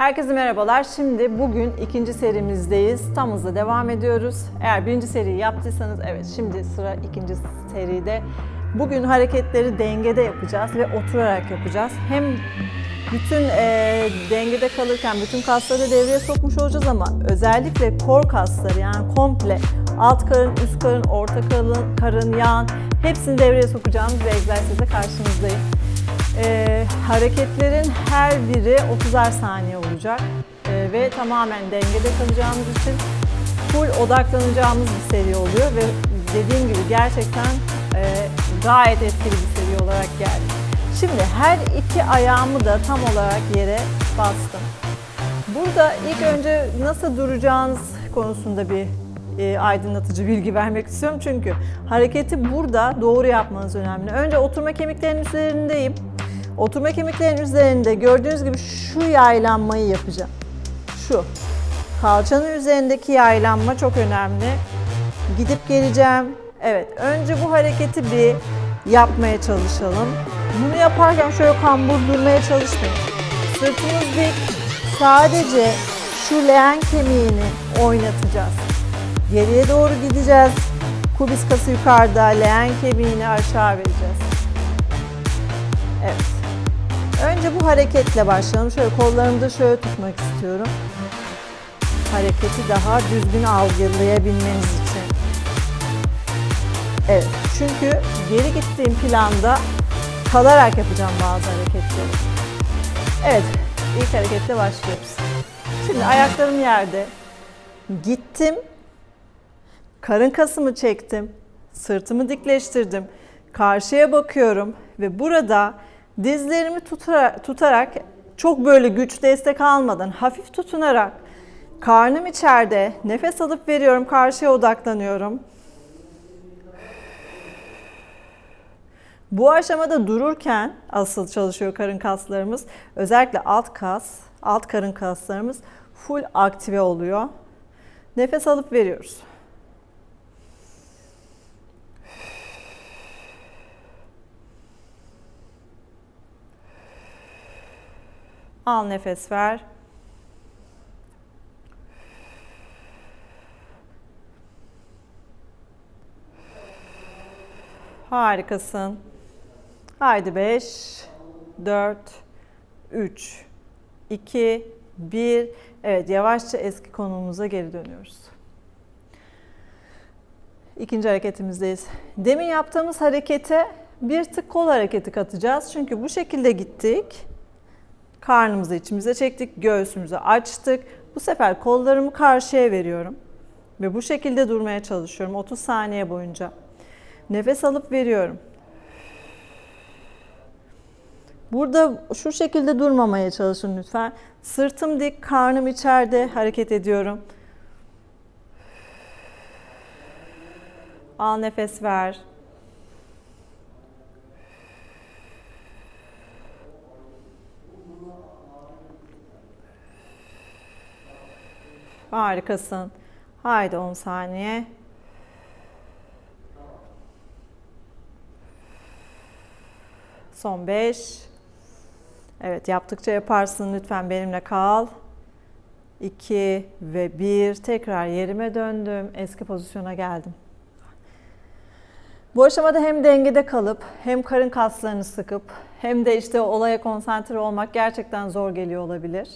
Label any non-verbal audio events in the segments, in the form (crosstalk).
Herkese merhabalar. Şimdi bugün ikinci serimizdeyiz. Tam hızla devam ediyoruz. Eğer birinci seriyi yaptıysanız evet şimdi sıra ikinci seride. Bugün hareketleri dengede yapacağız ve oturarak yapacağız. Hem bütün e, dengede kalırken bütün kasları devreye sokmuş olacağız ama özellikle kor kasları yani komple alt karın, üst karın, orta karın, karın, yan hepsini devreye sokacağımız bir egzersizle karşınızdayım. Ee, hareketlerin her biri 30'ar saniye olacak Ee, ve tamamen dengede kalacağımız için full odaklanacağımız bir seri oluyor ve dediğim gibi gerçekten e, gayet etkili bir seri olarak geldi. Şimdi her iki ayağımı da tam olarak yere bastım. Burada ilk önce nasıl duracağınız konusunda bir e, aydınlatıcı bilgi (laughs) vermek istiyorum. Çünkü hareketi burada doğru yapmanız önemli. Önce oturma kemiklerinin üzerindeyim. Oturma kemiklerinin üzerinde gördüğünüz gibi şu yaylanmayı yapacağım. Şu. Kalçanın üzerindeki yaylanma çok önemli. Gidip geleceğim. Evet, önce bu hareketi bir yapmaya çalışalım. Bunu yaparken şöyle kambur durmaya çalışmayın. Sırtımız dik, sadece şu leğen kemiğini oynatacağız. Geriye doğru gideceğiz. Kubis kası yukarıda, leğen kemiğini aşağı vereceğiz. Evet. Önce bu hareketle başlayalım. Şöyle kollarımı da şöyle tutmak istiyorum. Hareketi daha düzgün algılayabilmeniz için. Evet. Çünkü geri gittiğim planda kalarak yapacağım bazı hareketleri. Evet. ilk hareketle başlıyoruz. Şimdi ayaklarım yerde. Gittim. Karın kasımı çektim. Sırtımı dikleştirdim. Karşıya bakıyorum ve burada dizlerimi tutarak, tutarak çok böyle güç destek almadan hafif tutunarak karnım içeride nefes alıp veriyorum. Karşıya odaklanıyorum. Bu aşamada dururken asıl çalışıyor karın kaslarımız. Özellikle alt kas, alt karın kaslarımız full aktive oluyor. Nefes alıp veriyoruz. Al nefes ver. Harikasın. Haydi 5, 4, 3, 2, 1. Evet yavaşça eski konumumuza geri dönüyoruz. İkinci hareketimizdeyiz. Demin yaptığımız harekete bir tık kol hareketi katacağız. Çünkü bu şekilde gittik. Karnımızı içimize çektik, göğsümüzü açtık. Bu sefer kollarımı karşıya veriyorum. Ve bu şekilde durmaya çalışıyorum 30 saniye boyunca. Nefes alıp veriyorum. Burada şu şekilde durmamaya çalışın lütfen. Sırtım dik, karnım içeride hareket ediyorum. Al nefes ver. Harikasın. Haydi 10 saniye. Son 5. Evet yaptıkça yaparsın. Lütfen benimle kal. 2 ve 1. Tekrar yerime döndüm. Eski pozisyona geldim. Bu aşamada hem dengede kalıp hem karın kaslarını sıkıp hem de işte olaya konsantre olmak gerçekten zor geliyor olabilir.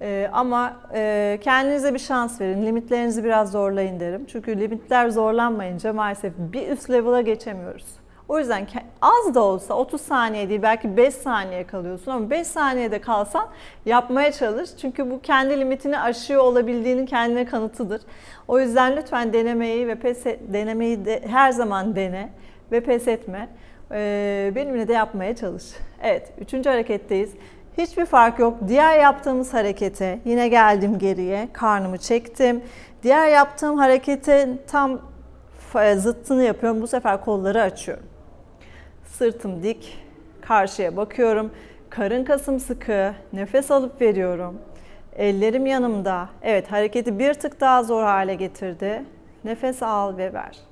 Ee, ama e, kendinize bir şans verin. Limitlerinizi biraz zorlayın derim. Çünkü limitler zorlanmayınca maalesef bir üst level'a geçemiyoruz. O yüzden az da olsa 30 saniye değil belki 5 saniye kalıyorsun ama 5 saniyede kalsan yapmaya çalış. Çünkü bu kendi limitini aşıyor olabildiğinin kendine kanıtıdır. O yüzden lütfen denemeyi ve pes denemeyi de, her zaman dene ve pes etme. Ee, benimle de yapmaya çalış. Evet, üçüncü hareketteyiz. Hiçbir fark yok. Diğer yaptığımız harekete yine geldim geriye. Karnımı çektim. Diğer yaptığım hareketin tam zıttını yapıyorum. Bu sefer kolları açıyorum. Sırtım dik. Karşıya bakıyorum. Karın kasım sıkı. Nefes alıp veriyorum. Ellerim yanımda. Evet hareketi bir tık daha zor hale getirdi. Nefes al ve ver.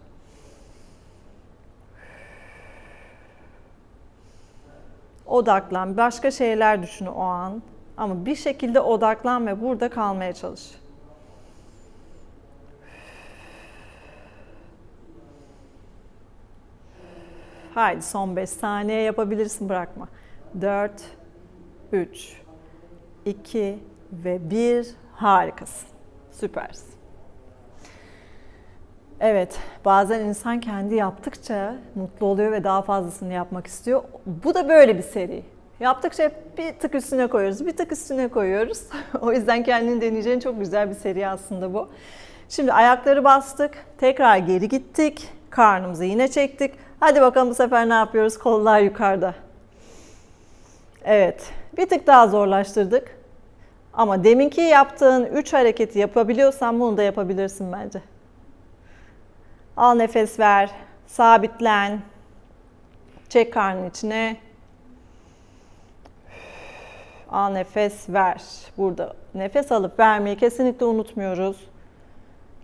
Odaklan. Başka şeyler düşün o an. Ama bir şekilde odaklan ve burada kalmaya çalış. Haydi son 5 saniye yapabilirsin bırakma. 4, 3, 2 ve 1 harikasın. Süpersin. Evet, bazen insan kendi yaptıkça mutlu oluyor ve daha fazlasını yapmak istiyor. Bu da böyle bir seri. Yaptıkça hep bir tık üstüne koyuyoruz, bir tık üstüne koyuyoruz. (laughs) o yüzden kendini deneyeceğin çok güzel bir seri aslında bu. Şimdi ayakları bastık, tekrar geri gittik, karnımızı yine çektik. Hadi bakalım bu sefer ne yapıyoruz? Kollar yukarıda. Evet, bir tık daha zorlaştırdık. Ama deminki yaptığın 3 hareketi yapabiliyorsan bunu da yapabilirsin bence. Al nefes ver. Sabitlen. Çek karnın içine. Al nefes ver. Burada nefes alıp vermeyi kesinlikle unutmuyoruz.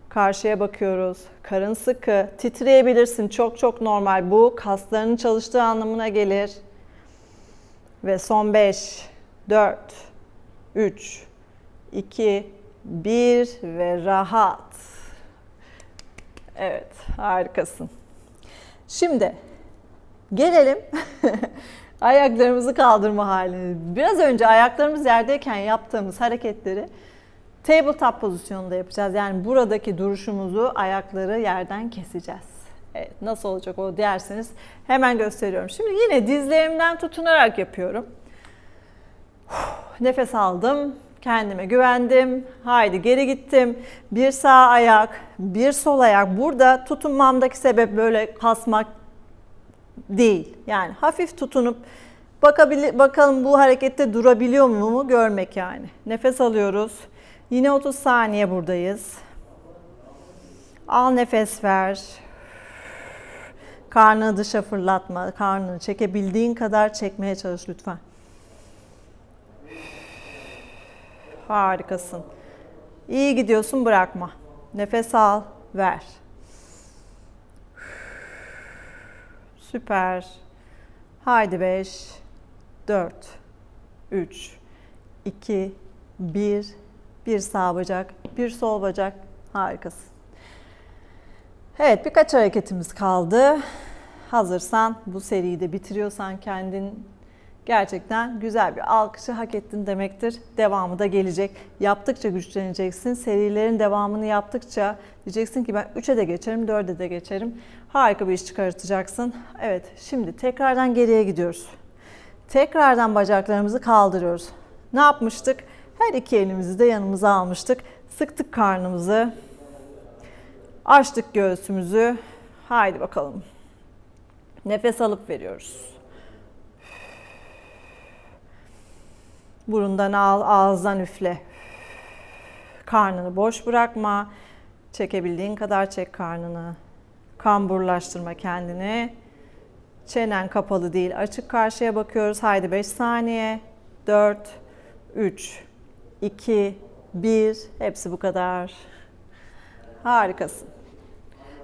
Karşıya bakıyoruz. Karın sıkı. Titreyebilirsin. Çok çok normal. Bu kaslarının çalıştığı anlamına gelir. Ve son 5, 4, 3, 2, 1 ve rahat. Evet, harikasın. Şimdi gelelim (laughs) ayaklarımızı kaldırma haline. Biraz önce ayaklarımız yerdeyken yaptığımız hareketleri tabletop pozisyonunda yapacağız. Yani buradaki duruşumuzu ayakları yerden keseceğiz. Evet, nasıl olacak o derseniz hemen gösteriyorum. Şimdi yine dizlerimden tutunarak yapıyorum. Nefes aldım, kendime güvendim. Haydi geri gittim. Bir sağ ayak, bir sol ayak. Burada tutunmamdaki sebep böyle kasmak değil. Yani hafif tutunup bakabilir, bakalım bu harekette durabiliyor mu görmek yani. Nefes alıyoruz. Yine 30 saniye buradayız. Al nefes ver. Karnını dışa fırlatma. Karnını çekebildiğin kadar çekmeye çalış lütfen. Harikasın. İyi gidiyorsun bırakma. Nefes al, ver. Süper. Haydi 5, 4, 3, 2, 1. Bir sağ bacak, bir sol bacak. Harikasın. Evet birkaç hareketimiz kaldı. Hazırsan bu seriyi de bitiriyorsan kendin gerçekten güzel bir alkışı hak ettin demektir. Devamı da gelecek. Yaptıkça güçleneceksin. Serilerin devamını yaptıkça diyeceksin ki ben 3'e de geçerim, 4'e de geçerim. Harika bir iş çıkartacaksın. Evet, şimdi tekrardan geriye gidiyoruz. Tekrardan bacaklarımızı kaldırıyoruz. Ne yapmıştık? Her iki elimizi de yanımıza almıştık. Sıktık karnımızı. Açtık göğsümüzü. Haydi bakalım. Nefes alıp veriyoruz. Burundan al, ağızdan üfle. Karnını boş bırakma. Çekebildiğin kadar çek karnını. Kamburlaştırma kendini. Çenen kapalı değil, açık karşıya bakıyoruz. Haydi 5 saniye. 4, 3, 2, 1. Hepsi bu kadar. Harikasın.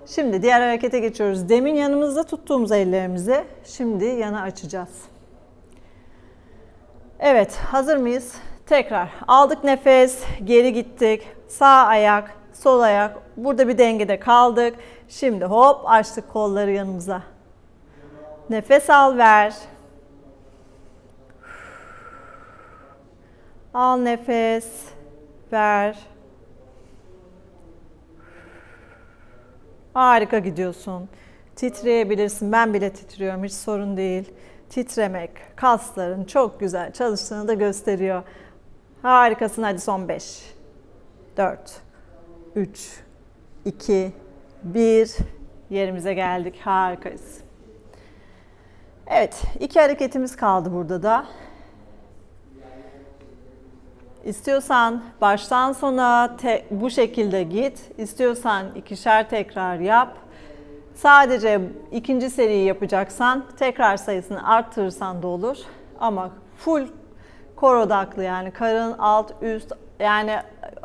Şimdi diğer harekete geçiyoruz. Demin yanımızda tuttuğumuz ellerimizi şimdi yana açacağız. Evet, hazır mıyız? Tekrar aldık nefes, geri gittik. Sağ ayak, sol ayak. Burada bir dengede kaldık. Şimdi hop açtık kolları yanımıza. Nefes al ver. Al nefes, ver. Harika gidiyorsun. Titreyebilirsin. Ben bile titriyorum. Hiç sorun değil. Titremek, kasların çok güzel çalıştığını da gösteriyor. Harikasın. Hadi son 5, 4, 3, 2, 1. Yerimize geldik. Harikayız. Evet, iki hareketimiz kaldı burada da. İstiyorsan baştan sona bu şekilde git. İstiyorsan ikişer tekrar yap. Sadece ikinci seriyi yapacaksan tekrar sayısını arttırırsan da olur. Ama full kor odaklı yani karın alt üst yani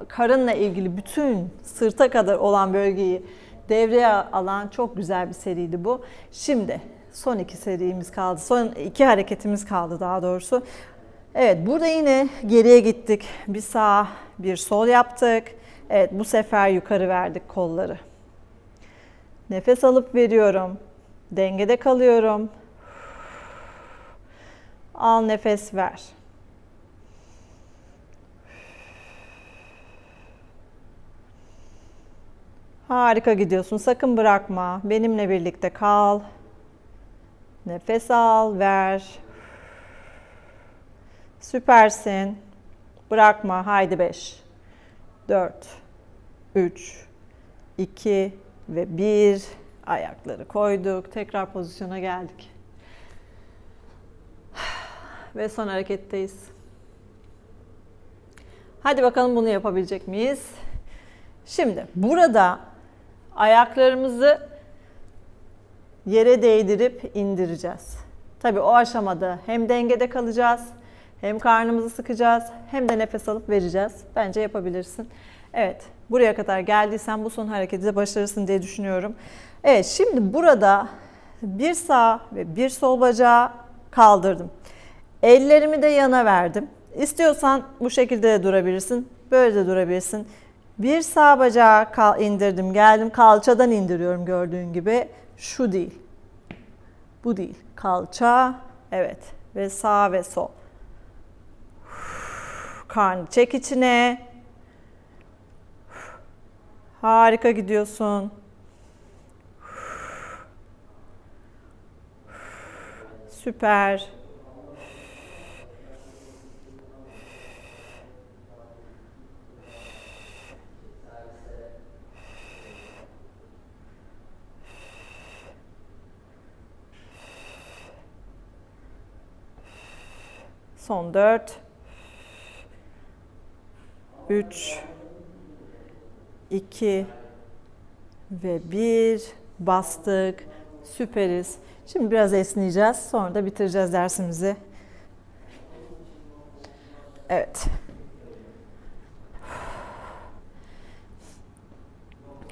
karınla ilgili bütün sırta kadar olan bölgeyi devreye alan çok güzel bir seriydi bu. Şimdi son iki serimiz kaldı. Son iki hareketimiz kaldı daha doğrusu. Evet burada yine geriye gittik. Bir sağ, bir sol yaptık. Evet bu sefer yukarı verdik kolları. Nefes alıp veriyorum. Dengede kalıyorum. Al nefes ver. Harika gidiyorsun. Sakın bırakma. Benimle birlikte kal. Nefes al, ver. Süpersin. Bırakma. Haydi 5. 4 3 2 ve 1 ayakları koyduk. Tekrar pozisyona geldik. Ve son hareketteyiz. Hadi bakalım bunu yapabilecek miyiz? Şimdi burada ayaklarımızı yere değdirip indireceğiz. Tabii o aşamada hem dengede kalacağız, hem karnımızı sıkacağız, hem de nefes alıp vereceğiz. Bence yapabilirsin. Evet, buraya kadar geldiysen bu son hareketi de başarırsın diye düşünüyorum. Evet, şimdi burada bir sağ ve bir sol bacağı kaldırdım. Ellerimi de yana verdim. İstiyorsan bu şekilde de durabilirsin. Böyle de durabilirsin. Bir sağ bacağı indirdim, geldim. Kalçadan indiriyorum gördüğün gibi. Şu değil. Bu değil. Kalça, evet. Ve sağ ve sol. Karnı çek içine. Harika gidiyorsun. Süper. Son 4 3 2 ve 1 bastık. Süperiz. Şimdi biraz esneyeceğiz. Sonra da bitireceğiz dersimizi. Evet.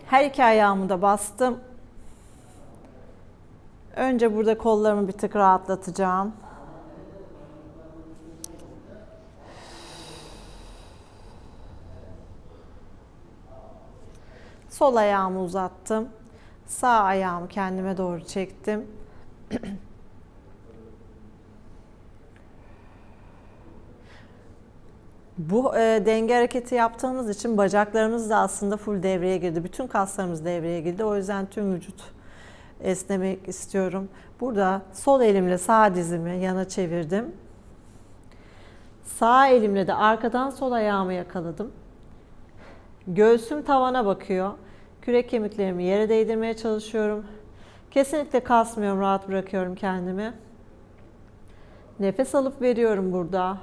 Her iki ayağımı da bastım. Önce burada kollarımı bir tık rahatlatacağım. Sol ayağımı uzattım. Sağ ayağımı kendime doğru çektim. (clears throat) Bu e, denge hareketi yaptığımız için bacaklarımız da aslında full devreye girdi. Bütün kaslarımız devreye girdi. O yüzden tüm vücut esnemek istiyorum. Burada sol elimle sağ dizimi yana çevirdim. Sağ elimle de arkadan sol ayağımı yakaladım. Göğsüm tavana bakıyor. Kürek kemiklerimi yere değdirmeye çalışıyorum. Kesinlikle kasmıyorum, rahat bırakıyorum kendimi. Nefes alıp veriyorum burada.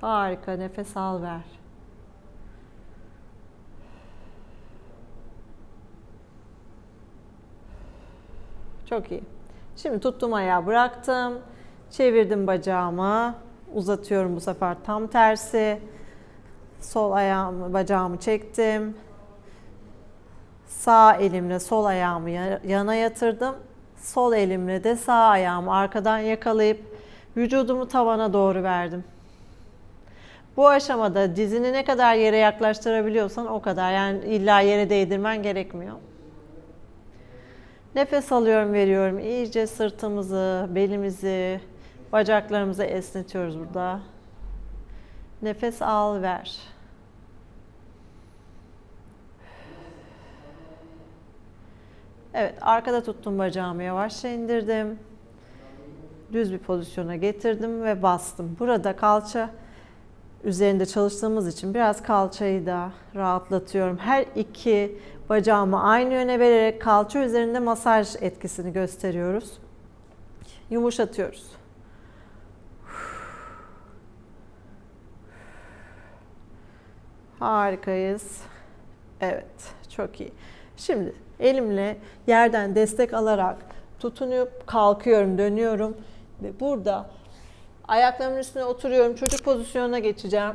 Harika, nefes al ver. Çok iyi. Şimdi tuttum ayağı bıraktım. Çevirdim bacağımı. Uzatıyorum bu sefer tam tersi. Sol ayağımı, bacağımı çektim. Sağ elimle sol ayağımı yana yatırdım. Sol elimle de sağ ayağımı arkadan yakalayıp vücudumu tavana doğru verdim. Bu aşamada dizini ne kadar yere yaklaştırabiliyorsan o kadar. Yani illa yere değdirmen gerekmiyor. Nefes alıyorum, veriyorum. İyice sırtımızı, belimizi, bacaklarımızı esnetiyoruz burada. Nefes al, ver. Evet, arkada tuttum bacağımı yavaşça indirdim. Düz bir pozisyona getirdim ve bastım. Burada kalça üzerinde çalıştığımız için biraz kalçayı da rahatlatıyorum. Her iki bacağımı aynı yöne vererek kalça üzerinde masaj etkisini gösteriyoruz. Yumuşatıyoruz. Harikayız. Evet, çok iyi. Şimdi elimle yerden destek alarak tutunup kalkıyorum, dönüyorum ve burada ayaklarımın üstüne oturuyorum. Çocuk pozisyonuna geçeceğim.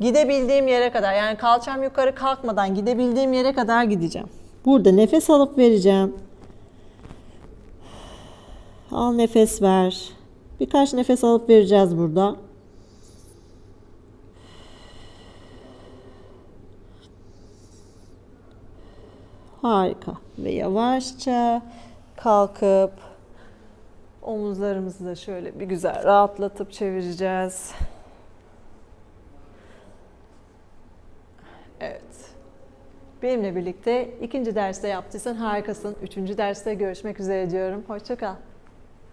Gidebildiğim yere kadar yani kalçam yukarı kalkmadan gidebildiğim yere kadar gideceğim. Burada nefes alıp vereceğim. Al nefes ver. Birkaç nefes alıp vereceğiz burada. Harika. Ve yavaşça kalkıp omuzlarımızı da şöyle bir güzel rahatlatıp çevireceğiz. Evet. Benimle birlikte ikinci derste yaptıysan harikasın. Üçüncü derste görüşmek üzere diyorum. Hoşça kal.